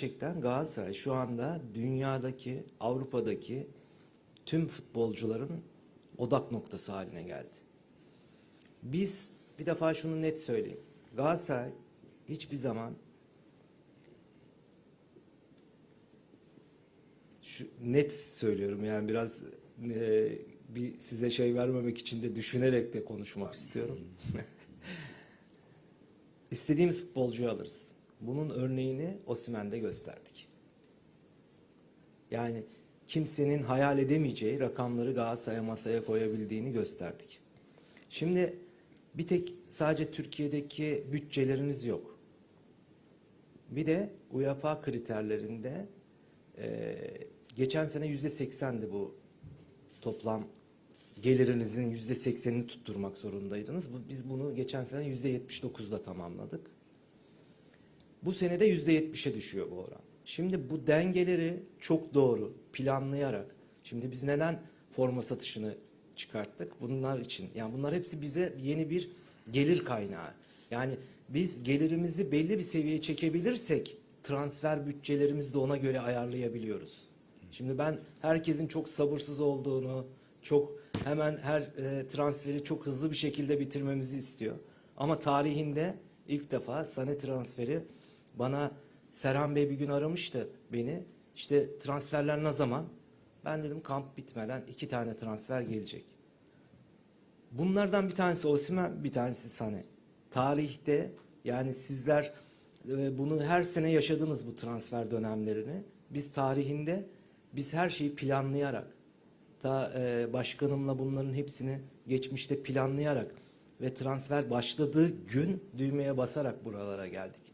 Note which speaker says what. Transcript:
Speaker 1: Gerçekten Galatasaray şu anda dünyadaki, Avrupa'daki tüm futbolcuların odak noktası haline geldi. Biz bir defa şunu net söyleyeyim. Galatasaray hiçbir zaman şu net söylüyorum yani biraz e, bir size şey vermemek için de düşünerek de konuşmak istiyorum. İstediğimiz futbolcuyu alırız. Bunun örneğini Osimhen'de gösterdik. Yani kimsenin hayal edemeyeceği rakamları Galatasaray'a masaya koyabildiğini gösterdik. Şimdi bir tek sadece Türkiye'deki bütçeleriniz yok. Bir de UEFA kriterlerinde e, geçen sene yüzde seksendi bu toplam gelirinizin yüzde seksenini tutturmak zorundaydınız. Biz bunu geçen sene yüzde yetmiş dokuzda tamamladık. Bu sene de yüzde yetmişe düşüyor bu oran. Şimdi bu dengeleri çok doğru planlayarak, şimdi biz neden forma satışını çıkarttık? Bunlar için. Yani bunlar hepsi bize yeni bir gelir kaynağı. Yani biz gelirimizi belli bir seviyeye çekebilirsek transfer bütçelerimizi de ona göre ayarlayabiliyoruz. Şimdi ben herkesin çok sabırsız olduğunu, çok hemen her e, transferi çok hızlı bir şekilde bitirmemizi istiyor. Ama tarihinde ilk defa Sane transferi bana Serhan Bey bir gün aramıştı beni. İşte transferler ne zaman? Ben dedim kamp bitmeden iki tane transfer gelecek. Bunlardan bir tanesi Osimhen, bir tanesi Sane. Tarihte yani sizler e, bunu her sene yaşadınız bu transfer dönemlerini. Biz tarihinde biz her şeyi planlayarak ta e, başkanımla bunların hepsini geçmişte planlayarak ve transfer başladığı gün düğmeye basarak buralara geldik.